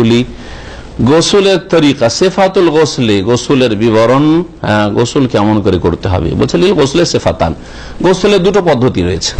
গুলি। গোসলের তরিকা সেফাতুল গোসলে গোসলের বিবরণ হ্যাঁ, গোসল কেমন করে করতে হবে? বলছে গোসলে সেফাতান। দুটো পদ্ধতি রয়েছে।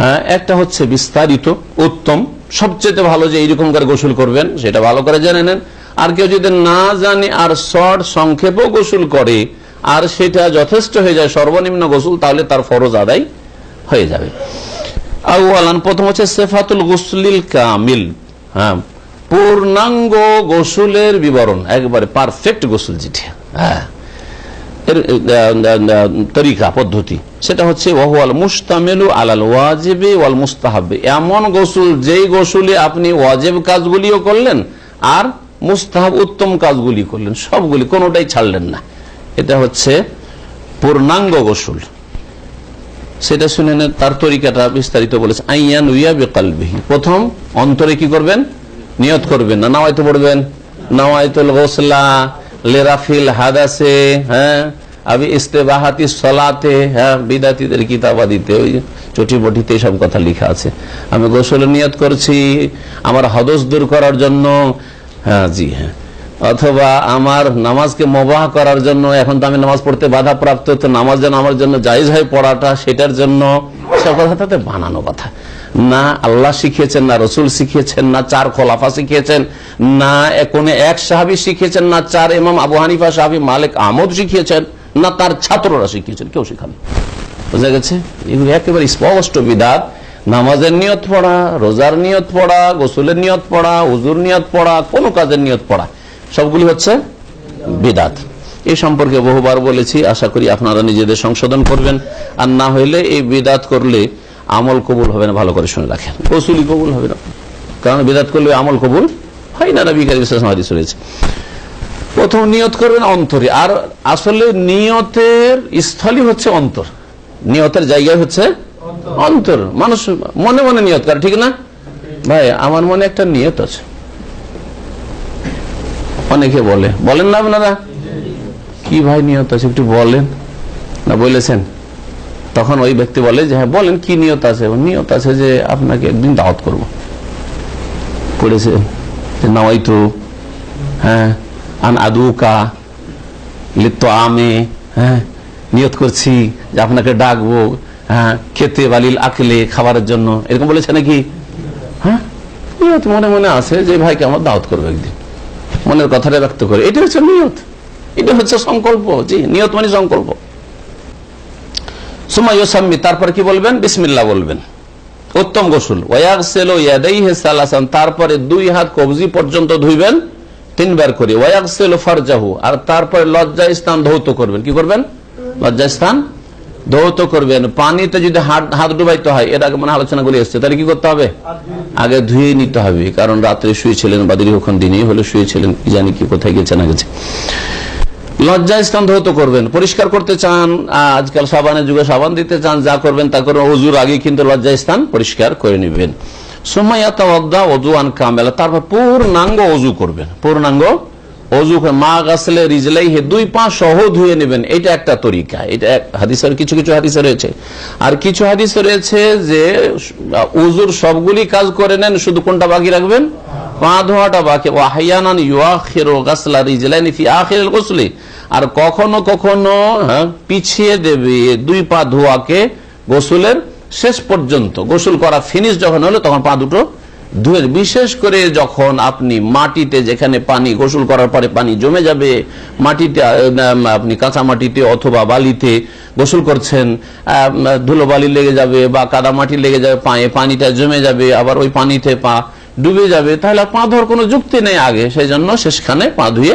হ্যাঁ একটা হচ্ছে বিস্তারিত উত্তম। সবচেয়ে ভালো যে এইরকম করে গোসল করবেন সেটা ভালো করে জেনে নেন। আর কেউ যদি না জানে আর শর্ট সংক্ষেপও গোসল করে আর সেটা যথেষ্ট হয়ে যায় সর্বনিম্ন গোসল তাহলে তার ফরজ আদায় হয়ে যাবে। আউয়ালান প্রথম হচ্ছে সেফাতুল গোসলিল কামিল। হ্যাঁ পূর্ণাঙ্গ গোসুলের বিবরণ, একবারে পারফেক্ট গোসুল যেটি হ্যাঁ। তরিকা, পদ্ধতি, সেটা হচ্ছে ওয়াল মুস্তামেলু আলাল ওয়াজেবে ওয়াল মুস্তাহাবে। এমন গোসুল, যেই গোসুলে আপনি ওয়াজেব কাজগুলিও করলেন আর মুস্তাহাব উত্তম কাজগুলি করলেন, সবগুলি কোনোটাই ছাড়লেন না। এটা হচ্ছে পূর্ণাঙ্গ গোসুল। সেটা শুনে তার তরিকাটা বিস্তারিত বলেছে, আইয়ান উইয়া বেকালবিহি। প্রথম, অন্তরে কি করবেন? নিয়ত করবেন না। নাওয়াইতে পড়বেন। নাওয়াইতুল গোসলা, লেরাফিল হাদাসে হ্যাঁ আবি ইস্তেবাহাতি সলাতে হ্যাঁ বিদাতিদের কিতাবাদিতে, ওই চটি বটিতে সব কথা লিখা আছে। আমি গোসল নিয়ত করছি, আমার হদস দূর করার জন্য হ্যাঁ জি হ্যাঁ। অথবা আমার নামাজকে মবাহ করার জন্য, এখন তো আমি নামাজ পড়তে বাধা প্রাপ্ত তো নামাজ যেন আমার জন্য জায়জ হয় পড়াটা, সেটার জন্য সব বানানো কথা না আল্লাহ শিখিয়েছেন, না রসুল শিখিয়েছেন, না চার খোলাফা শিখিয়েছেন, না কোন এক সাহাবি শিখিয়েছেন, না চার আবু হানিফা, সাহাবি মালিক আহমদ শিখিয়েছেন, না তার ছাত্ররা শিখিয়েছেন, কেউ শিখান বোঝা গেছে? এগুলো একেবারে স্পষ্ট বিদাত নামাজের নিয়ত পড়া, রোজার নিয়ত পড়া, গোসলের নিয়ত পড়া উজুর নিয়ত পড়া, কোনো কাজের নিয়ত পড়া, সবগুলি হচ্ছে বিদাত। এই সম্পর্কে বহুবার বলেছি, আশা করি আপনারা নিজেদের সংশোধন করবেন। আর না হইলে এই বিদাত করলে আমল কবুল হবে না, ভালো করে শুনে রাখেন। গোসুলি কবুল হবে না। কারণ বিদাত করলে আমল কবুল হয় না আলাইহি ওয়াসাল্লাম হাদিস রয়েছে। প্রথম নিয়ত করবেন অন্তরে। আর আসলে নিয়তের স্থলই হচ্ছে অন্তর। নিয়তের জায়গায় হচ্ছে অন্তর। মানুষ মনে মনে নিয়ত করে, ঠিক না? ভাই, আমার মনে একটা নিয়ত আছে। অনেকে বলে, বলেন না আপনারা? কি ভাই নিয়ত আছে একটু বলেন। না বলেছেন? তখন ওই ব্যক্তি বলে যে হ্যাঁ বলেন কি নিয়ত আছে? নিয়ত আছে যে, আপনাকে একদিন দাওয়াত করব। পড়েছে যে, নাওয়াইতু হ্যাঁ আন আদুকা লিপ্ত আমে হ্যাঁ নিয়ত করছি যে, আপনাকে ডাকবো হ্যাঁ খেতে বালিল আকলে খাবারের জন্য। এরকম বলেছে নাকি? হ্যাঁ নিয়ত মনে মনে আছে যে, ভাইকে আমার দাওয়াত করবে একদিন। মনের কথাটা ব্যক্ত করে। এটা হচ্ছে নিয়ত। এটা হচ্ছে সংকল্প, জি, নিয়ত মানে সংকল্প। সুমা তারপর কি বলবেন? বিসমিল্লাহ বলবেন। উত্তম গোসল। তারপরে দুই হাত কবজি পর্যন্ত ধুইবেন, তিনবার করে। ওয়াগসেল ফারজাহু, আর তারপরে লজ্জা স্থান ধৌত করবেন। কি করবেন? লজ্জা স্থান ধৌত করবেন। পানিতে যদি হাত হাত ডুবাইতে হয় আগে মনে হয় আলোচনাগুলি এসছে। তাহলে কি করতে হবে? আগে ধুয়ে নিতে হবে, কারণ রাত্রে শুয়েছিলেন বা দীর্ঘক্ষণ দিনেই হলে শুয়েছিলেন, কি জানি কি কোথায় গেছে না গেছে লজ্জা স্থান ধৌত করবেন, পরিষ্কার করতে চান আজকাল সাবানের যুগে সাবান দিতে চান, যা করবেন তা করবেন অজুর আগে কিন্তু লজ্জা স্থান পরিষ্কার করে নেবেন। পূর্ণাঙ্গ অজু করবেন, পূর্ণাঙ্গ অজু হে দুই ধুয়ে নেবেন, এটা একটা তরিকা, এটা হাদিসের কিছু কিছু রয়েছে। আর কিছু রয়েছে যে সবগুলি কাজ করে নেন, শুধু কোনটা বাকি রাখবেন? পা ধোয়াটা বাকি। আর কখনো কখনো হ্যাঁ, পিছিয়ে দেবে দুই পা ধোয়াকে গোসলের শেষ পর্যন্ত। গোসল করা ফিনিশ যখন হলো তখন পা দুটো ধুয়ে বিশেষ করে যখন আপনি মাটিতে যেখানে পানি গোসল করার পরে পানি জমে যাবে মাটিতে আপনি কাঁচা মাটিতে অথবা বালিতে গোসল করছেন ধুলো বালি লেগে যাবে বা কাদা মাটি লেগে যাবে পায়ে পানিটা জমে যাবে আবার ওই পানিতে পা ডুবে যাবে, তাহলে পা ধোয়ার কোনো যুক্তি নেই আগে সেই জন্য শেষখানে পা ধুয়ে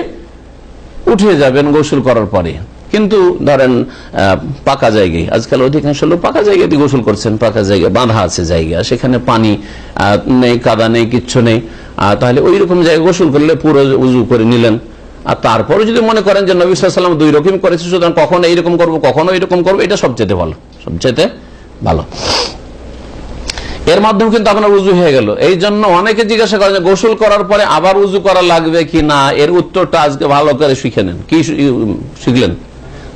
উঠে যাবেন গোসল করার পরে। কিন্তু ধরেন পাকা জায়গায়, আজকাল অধিকাংশ লোক পাকা জায়গায় গোসল করছেন, পাকা জায়গায় বাঁধা আছে জায়গা, সেখানে পানি নেই, কাদা নেই, কিচ্ছু নেই তাহলে ওই রকম জায়গায় গোসল করলে পুরো উজু করে নিলেন। আর তারপরে যদি মনে করেন যে নবী সাল্লাম দুই রকম করেছে, সুতরাং কখনো এইরকম করব, কখনো এইরকম করব, এটা সবচেয়ে ভালো সবচেয়ে ভালো। এর মাধ্যমে কিন্তু আপনার উজু হয়ে গেল। এই জন্য অনেকে জিজ্ঞাসা করেন গোসল করার পরে আবার উজু করা লাগবে কি না? এর উত্তরটা আজকে ভালো করে শিখে নেন। কি শিখলেন?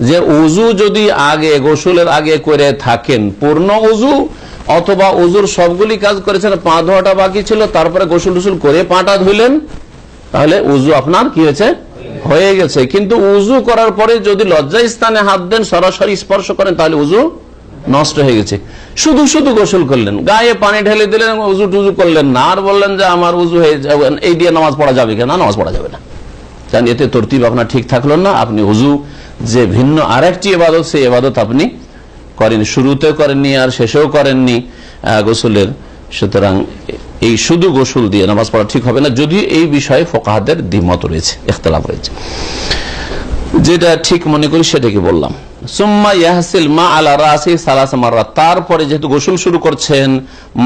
যে উজু যদি আগে, গোসলের আগে করে থাকেন, পূর্ণ উজু অথবা উজুর সবগুলি কাজ করেছেন, পা ধোয়াটা বাকি ছিল, তারপরে গোসল টুসুল করে পাটা ধুইলেন তাহলে উজু আপনার কি হয়েছে? হয়ে গেছে। কিন্তু উজু করার পরে যদি লজ্জা স্থানে হাত দেন, সরাসরি স্পর্শ করেন, তাহলে উজু নষ্ট হয়ে গেছে। শুধু শুধু গোসল করলেন, গায়ে পানি ঢেলে দিলেন, উজু টুজু করলেন না, আর বললেন যে আমার উজু হয়ে যাবে, এই দিয়ে নামাজ পড়া যাবে কেন? নামাজ পড়া যাবে না। কারণ এতে তরতিব আপনার ঠিক থাকল না, আপনি উজু যে ভিন্ন আরেকটি এবাদত, সেই এবাদত আপনি করেন শুরুতেও করেননি, আর শেষেও করেননি গোসলের। সুতরাং এই শুধু গোসল দিয়ে নামাজ পড়া ঠিক হবে না, যদিও এই বিষয়ে ফোকাহাদের দ্বিমত রয়েছে, ইখতলাফ রয়েছে। যেটা ঠিক মনে করি সেটাকে বললাম। সুম্মা ইয়াহসিল মা আলা রাসি সালাস তারপরে যেহেতু গোসল শুরু করছেন,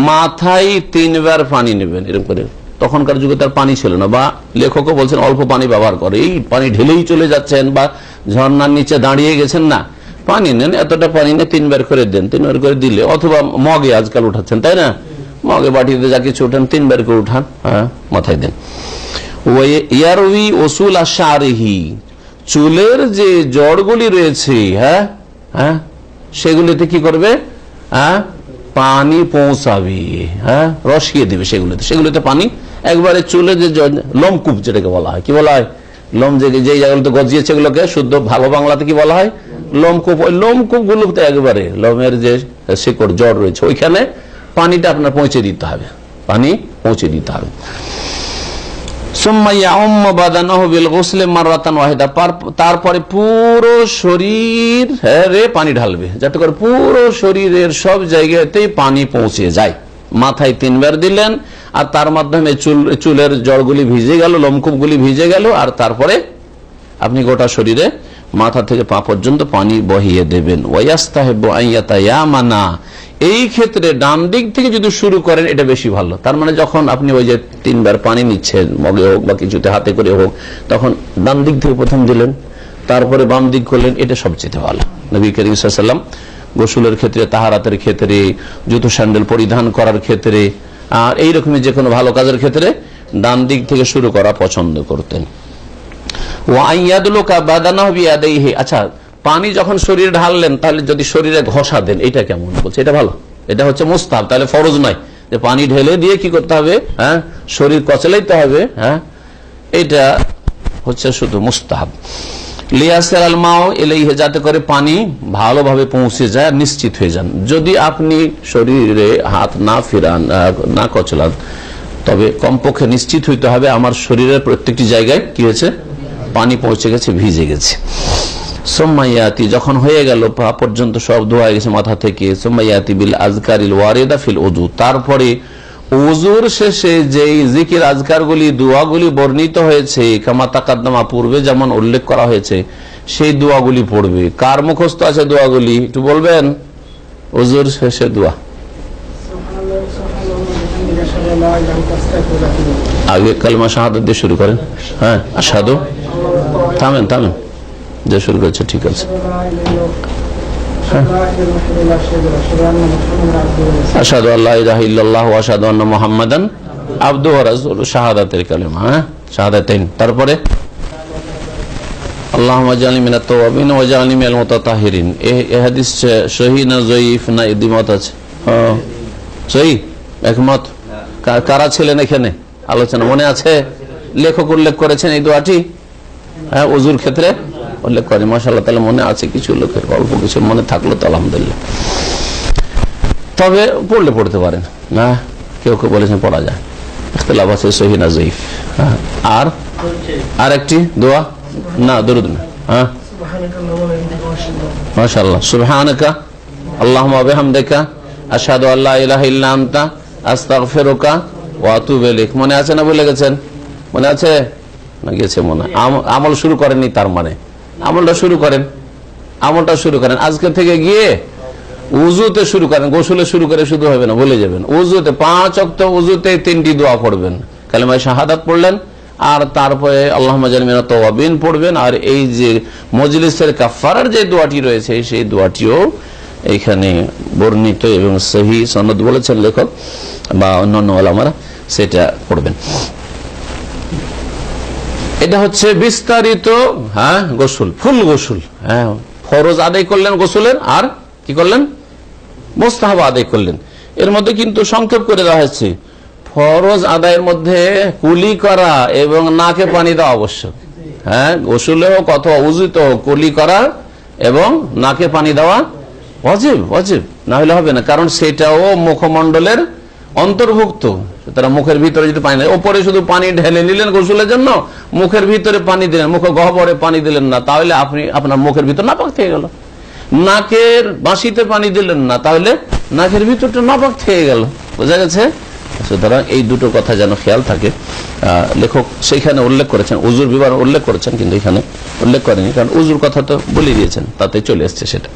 মাথায় তিনবার পানি নেবেন, এরকম করে। তখনকার যুগে তার পানি ছিল না, বা লেখকও বলছেন অল্প পানি ব্যবহার করে। এই পানি ঢেলেই চলে যাচ্ছেন বা ঝর্নার নিচে দাঁড়িয়ে গেছেন না। পানি নেন, এতটা পানি নিয়ে তিনবার করে দেন, তিনবার করে দিলে, অথবা মগে আজকাল উঠাচ্ছেন, তাই না? মগে বাটিতে যা কিছু উঠান, তিনবার করে উঠান হ্যাঁ মাথায় দেন। ইয়ারউই ওসুল আশারিহি চুলের যে জড়গুলি রয়েছে হ্যাঁ? হ্যাঁ? সেগুলিতে কি করবে? হ্যাঁ? পানি পৌঁছাবে হ্যাঁ? রসিয়ে দেবে সেগুলিতে। সেগুলিতে পানি, একবারে চুলে যে লোমকূপ যেটাকে বলা হয়। কি বলা হয়? লোম যে যে জায়গাগুলোতে গজিয়েছে এগুলোকে, শুদ্ধ ভালো বাংলাতে কি বলা হয়? লোমকূপ। ওই লোমকূপ গুলোতে একবারে লোমের যে শিকড়, জড় রয়েছে, ওইখানে পানিটা আপনার পৌঁছে দিতে হবে। পানি পৌঁছে দিতে হবে। তারপরে পুরো শরীর রে পানি ঢালবে। যাতে করে পুরো শরীরের সব জায়গাতেই পানি পৌঁছে যায়। মাথায় তিনবার দিলেন, আর তার মাধ্যমে চুল চুলের জড়গুলি ভিজে গেল, লোমকূপগুলি ভিজে গেল, আর তারপরে আপনি গোটা শরীরে মাথা থেকে পা পর্যন্ত পানি বহিয়ে দেবেন। ওয়াস্তাহেবানা এই ক্ষেত্রে ডান দিক থেকে যদি শুরু করেন, এটা বেশি ভালো। তার মানে যখন আপনি ওই যে তিনবার পানি নিচ্ছেন, মগে হোক বা কিছুতে, হাতে করে হোক, তখন ডান দিক থেকে প্রথম দিলেন, তারপরে বাম দিক করলেন, এটা সবচেয়ে ভালো। নবী করিম গোসলের ক্ষেত্রে, তাহারাতের ক্ষেত্রে, জুতো স্যান্ডেল পরিধান করার ক্ষেত্রে, আর এইরকমই যে কোনো ভালো কাজের ক্ষেত্রে ডান দিক থেকে শুরু করা পছন্দ করতেন। আচ্ছা পানি যখন শরীরে ঢাললেন, তাহলে যদি শরীরে ঘষা দেন, এটা কেমন বলছে? এটা ভালো। এটা হচ্ছে মুস্তাব তাহলে ফরজ নয়। যে পানি ঢেলে দিয়ে কি করতে হবে? হ্যাঁ? শরীর কচলাইতে হবে হ্যাঁ? এটা হচ্ছে শুধু মুস্তাহাব। লিয়াসের আলমাও এলেই যাতে করে পানি ভালোভাবে পৌঁছে যায়, নিশ্চিত হয়ে যান। যদি আপনি শরীরে হাত না ফিরান না কচলান, তবে কমপক্ষে নিশ্চিত হইতে হবে, আমার শরীরের প্রত্যেকটি জায়গায় কি হয়েছে? পানি পৌঁছে গেছে, ভিজে গেছে। সোম্মাইয়াতি যখন হয়ে গেল, পা পর্যন্ত সব ধোয়া গেছে মাথা থেকে, সোম্মাইয়াতি বিল আজকারিল ওয়ারেদা ফিল ওজু তারপরে ওজুর শেষে যেই জিকির আজকারগুলি, দোয়াগুলি বর্ণিত হয়েছে, কামা তাকাদ্দামা পূর্বে যেমন উল্লেখ করা হয়েছে, সেই দোয়াগুলি পড়বে। কার মুখস্থ আছে দোয়াগুলি? একটু বলবেন? ওজুর শেষে দোয়া। আগে কালমা শাহাদ দিয়ে শুরু করেন। হ্যাঁ সাধু থামেন থামেন। যে শুরু করেছে ঠিক আছে। আসাদু আল্লাহ ইলাহা ইল্লাল্লাহু ওয়া আন্না মুহাম্মাদান আবদুহু ওয়া রাসূলুহু শাহাদাতের কালেমা হ্যাঁ? শাহাদাতাইন তারপরে আল্লাহুম্মা জাআলনি মিনাত তাওয়াবিন ওয়া জাআলনি মিনাল মুতাতাহহিরিন এই এই হাদিস সহিহ না জয়ীফ না দ্বিমত আছে? হ্যাঁ। একমত? কারা ছিলেন এখানে? আলোচনা মনে আছে? লেখক উল্লেখ করেছেন এই দোয়াটি? হ্যাঁ অজুর ক্ষেত্রে? উল্লেখ করে মাসাল্লাহ তাহলে মনে আছে কিছু লোকের অল্প কিছু মনে থাকল তো আলহামদুলিল্লাহ। তবে পড়লে পড়তে পারেন, না? কেউ কেউ বলেছেন পড়া যায়। হ্যাঁ? হ্যাঁ? মনে আছে না ভুলে গেছেন? মনে আছে? না গেছে মনে। আম- আমল শুরু করেনি তার মানে। আমলটা শুরু করেন। আমলটা শুরু করেন। আজকে থেকে গিয়ে উজুতে শুরু করেন। গোসলে শুরু করে শুধু হবে না বলে যাবেন। উজুতে পাঁচ অক্ত উজুতে তিনটি দোয়া পড়বেন। কালেমায় শাহাদাত পড়লেন, আর তারপরে আল্লাহ তওয়াবিন পড়বেন, আর এই যে মজলিসের কাফারার যে দোয়াটি রয়েছে, সেই দোয়াটিও এখানে বর্ণিত এবং সহি সনদ বলেছেন লেখক বা অন্যান্য আলামারা সেটা পড়বেন। এটা হচ্ছে বিস্তারিত হ্যাঁ গোসল, ফুল গোসল। হ্যাঁ ফরজ আদায় করলেন গোসলের, আর কি করলেন? মোস্তাহাব আদায় করলেন। এর মধ্যে কিন্তু সংক্ষেপ করে দেওয়া হয়েছে। ফরজ আদায়ের মধ্যে কুলি করা এবং নাকে পানি দেওয়া আবশ্যক। হ্যাঁ গোসলেও কত উজিত কুলি করা এবং নাকে পানি দেওয়া অজীব অজীব না হলে হবে না, কারণ সেটাও মুখমণ্ডলের অন্তর্ভুক্ত। তারা মুখের ভিতরে যদি পানি ওপরে শুধু পানি ঢেলে নিলেন গোসলের জন্য, মুখের ভিতরে পানি দিলেন, মুখে গহ্বরে পানি দিলেন না, তাহলে আপনি আপনার মুখের ভিতর নাপাক থেকে গেল। নাকের বাঁশিতে পানি দিলেন না, তাহলে নাকের ভিতরটা নাপাক থেকে গেল। বোঝা গেছে? সুতরাং এই দুটো কথা যেন খেয়াল থাকে। লেখক সেইখানে উল্লেখ করেছেন, উজুর বিবরণ উল্লেখ করেছেন, কিন্তু এখানে উল্লেখ করেনি কারণ উজুর কথা তো বলে দিয়েছেন, তাতে চলে এসছে সেটা।